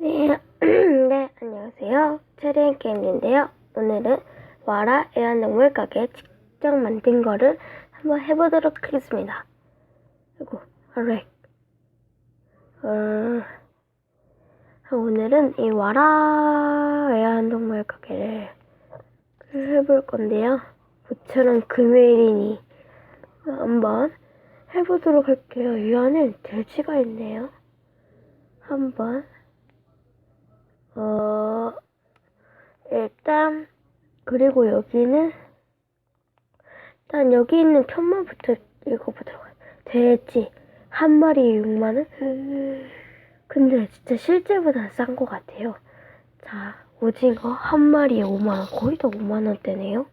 네, 네, 안녕하세요. 체리앤 게임인데요. 오늘은 와라 애완동물 가게 직접 만든 거를 한번 해보도록 하겠습니다. 아이고, 알렉. 어, 오늘은 이 와라 애완동물 가게를 해볼 건데요. 모처럼 금요일이니 한번 해보도록 할게요. 이 안에 돼지가 있네요. 한번 어, 일단, 그리고 여기는, 일단 여기 있는 편만부터 읽어보도록 할게요. 돼지, 한 마리에 6만원? 근데 진짜 실제보다 싼 것 같아요. 자, 오징어, 한 마리에 5만원. 거의 다 5만원대네요.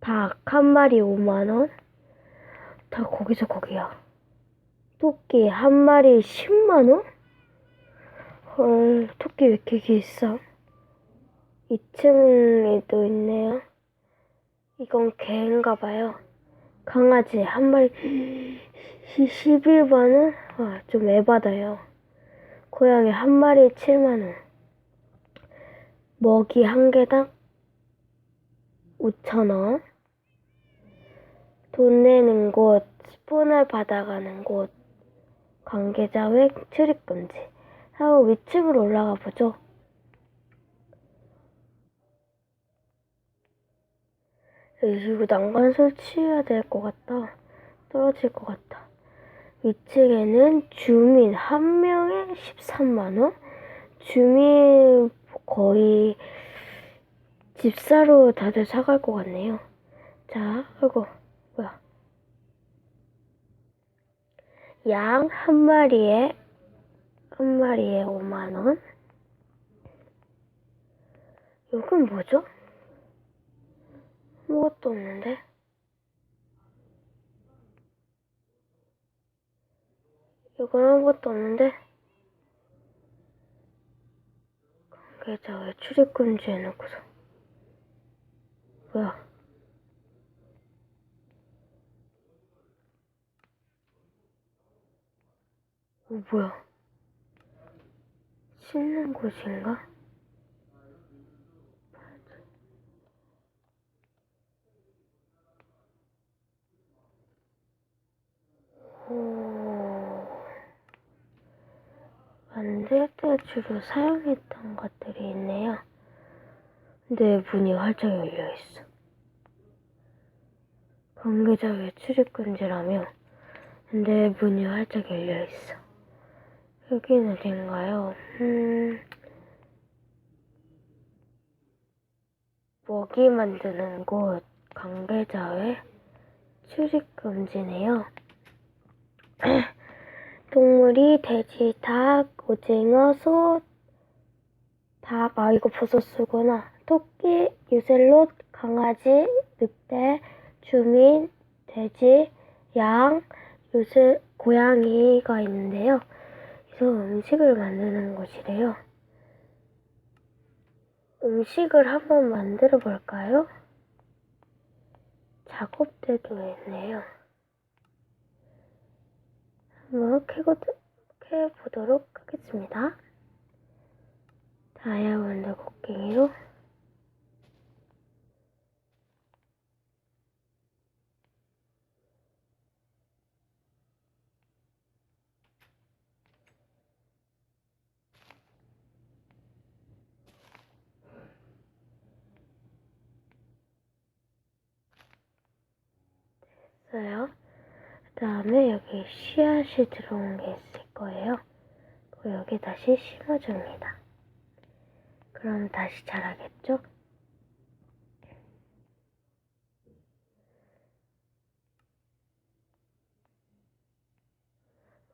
닭, 한 마리에 5만원. 다 거기서 거기야. 토끼, 한 마리에 10만원? 헐, 토끼 왜 이렇게 비싸? 2층에도 있네요. 이건 개인가 봐요. 강아지 한 마리 11만원? 아, 좀 에바다요. 고양이 한 마리 7만원. 먹이 한 개당 5천원. 돈 내는 곳, 스폰을 받아가는 곳, 관계자 외 출입금지. 하고 위층으로 올라가 보죠. 이거 난간 설치해야 될 것 같다. 떨어질 것 같다. 위층에는 주민 한 명에 13만원? 주민 거의 집사로 다들 사갈 것 같네요. 자, 아이고, 뭐야. 양 한 마리에 한 마리에 5만원. 이건 뭐죠? 아무것도 없는데? 이건 아무것도 없는데? 관계자 왜 출입금지 해놓고서. 뭐야? 어, 뭐야? 씻는 곳인가? 오, 만들 때 주로 사용했던 것들이 있네요. 근데 문이 활짝 열려 있어. 관계자 외 출입 금지라며. 근데 문이 활짝 열려 있어. 여긴 어딘가요? 음, 먹이 만드는 곳, 관계자의 출입금지네요. 동물이 돼지, 닭, 오징어, 소, 닭, 아, 이거 버섯 쓰구나. 토끼, 유셀롯, 강아지, 늑대, 주민, 돼지, 양, 요새 고양이가 있는데요. 그래서 음식을 만드는 곳이래요. 음식을 한번 만들어 볼까요? 작업대도 있네요. 한번 캐고, 캐보도록 하겠습니다. 다이아몬드 곡괭이로 했어요. 그 다음에 여기 씨앗이 들어온 게 있을 거예요. 그리고 여기 다시 심어줍니다. 그럼 다시 자라겠죠?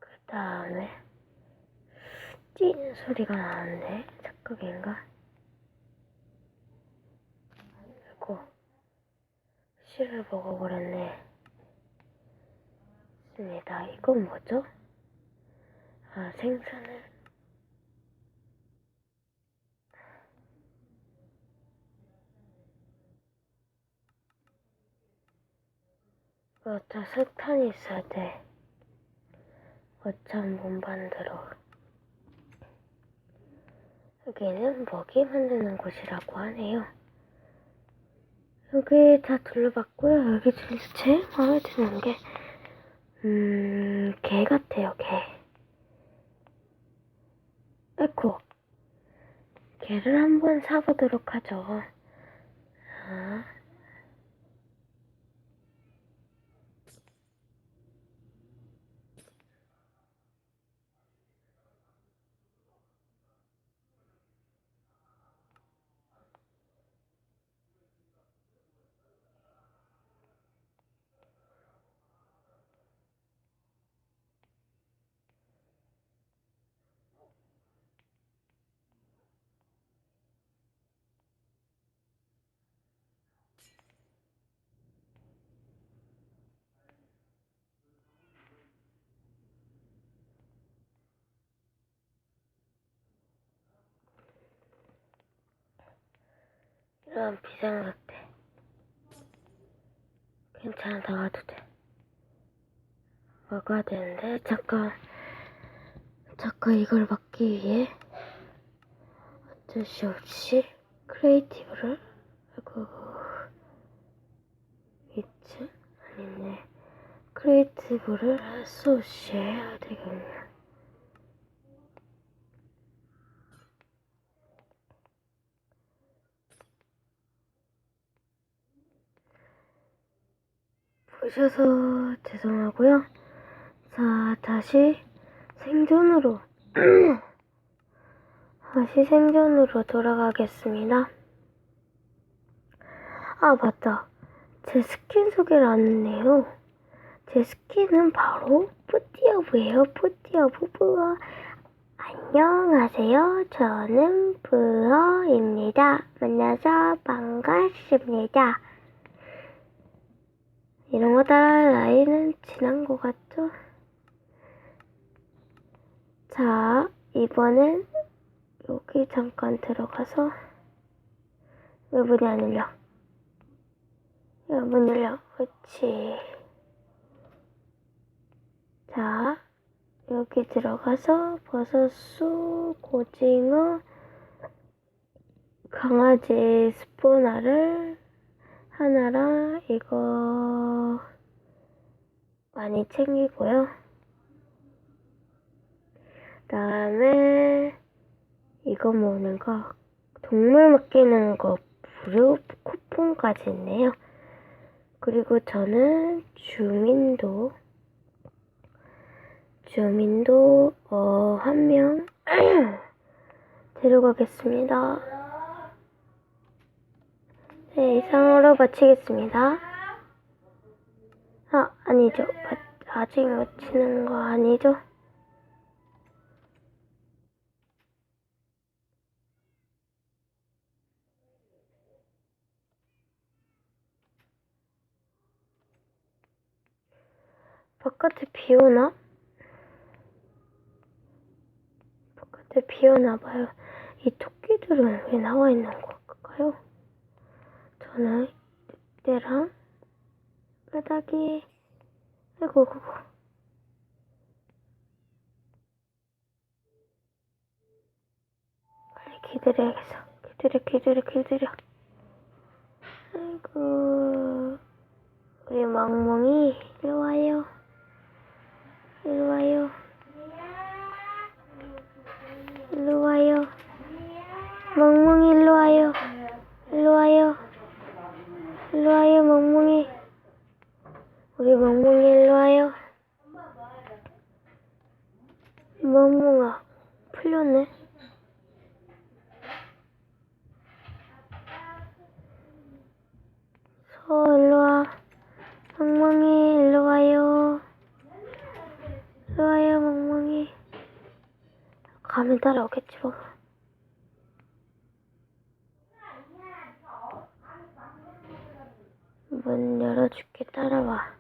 그 다음에 찐 소리가 나는데 착각인가? 아이고 씨를 먹어버렸네. 있습니다. 이건 뭐죠? 아, 생선을 그렇다 석탄이 있어야 돼. 어쩜 못 만들어. 여기는 먹이 만드는 곳이라고 하네요. 여기 다 둘러봤고요. 여기 중에서 제일 마음에 드는 게, 음, 개 같아요, 개. 에코. 개를 한번 사보도록 하죠. 자. 이런 비상사태. 괜찮아, 나가도 돼. 먹어야 되는데, 잠깐, 잠깐 이걸 막기 위해 어쩔 수 없이 크리에이티브를, 아이고, 2층? 아니네. 크리에이티브를 소시해야 되겠네. 보셔서 죄송하고요. 자, 다시 생존으로 다시 생존으로 돌아가겠습니다. 아, 맞다. 제 스킨 소개를 안 했네요. 제 스킨은 바로 푸티어브예요. 푸티어브 부어. 안녕하세요. 저는 부어입니다. 만나서 반갑습니다. 이런 거 따라 나이는 지난 것 같죠? 자, 이번엔 여기 잠깐 들어가서 왜 문이 안 열려? 야, 문 열려. 그렇지. 자, 여기 들어가서 버섯 쑥, 고징어, 강아지 스포나를 하나랑 이거 많이 챙기고요. 그다음에 이거 먹는 거 동물 맡기는 거 무료 쿠폰까지 있네요. 그리고 저는 주민도 주민도 어, 한 명 데려가겠습니다. 네, 이상으로 마치겠습니다. 아, 아니죠. 마- 아직 마치는 거 아니죠? 바깥에 비 오나? 바깥에 비 오나 봐요. 이 토끼들은 왜 나와 있는 걸까요? 저는 늑대랑 바닥이 아이고 그거 빨리 기다려야겠어. 기다려 기다려 기다려. 아이고 우리 멍멍이. 이리 와요 이리 와요 이리 와요 멍멍이 일로 와요 일로 와요 일로 와요, 멍멍이. 우리 멍멍이 일로 와요. 멍멍아, 풀렸네. 서, 일로 와. 멍멍이, 일로 와요. 일로 와요, 멍멍이. 가면 따라오겠지, 뭐. 문 열어줄게 따라와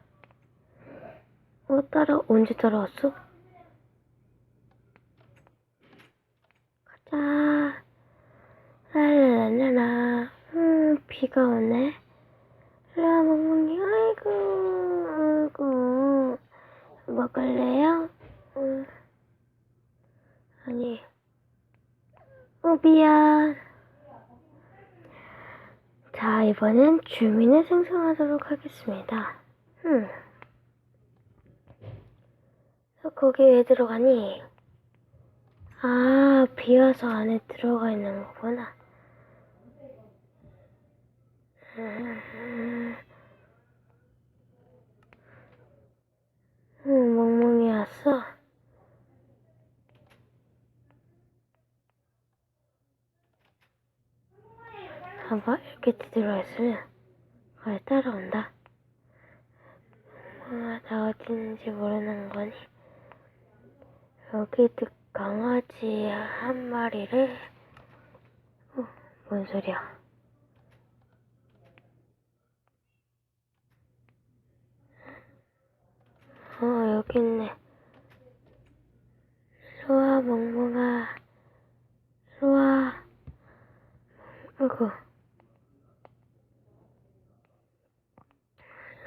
어 따라 언제 따라왔어? 가자 랄랄랄라 음 비가 오네 라 멍멍이 아이고 아이고 먹을래요? 음. 아니 어, 미안. 자, 이번엔 주민을 생성하도록 하겠습니다. 음. 너 거기 왜 들어가니? 아, 비와서 안에 들어가 있는 거구나. 음, 음, 멍멍이 왔 어. 봐봐, 이렇게 들어있으면 거기 따라온다. 멍멍아, 나 어디 있는지 모르는 거니? 여기 그 강아지 한 마리를 어, 뭔 소리야? 어, 여기 있네. 일로와, 멍멍아. 일로와. 아이고.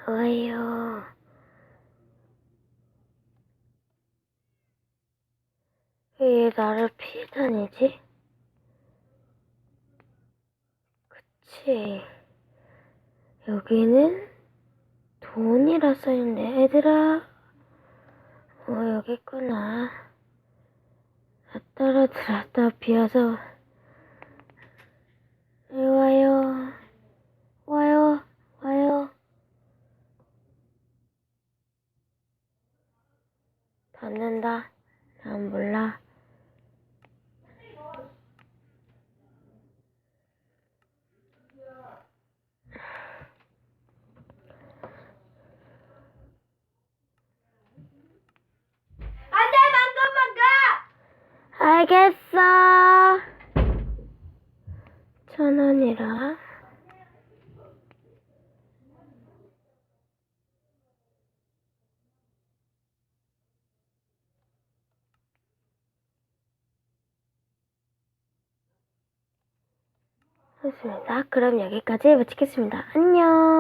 일로와요. 왜 나를 피해 다니지? 그치. 여기는 돈이라 써있네. 얘들아. 어, 여기 있구나. 나 따라 들었다 비어서. 와요. 와요. 와요. 받는다. 난 몰라. 안돼 방금만 가. 알겠어. 천 원이라. 좋습니다. 그럼 여기까지 마치겠습니다. 안녕.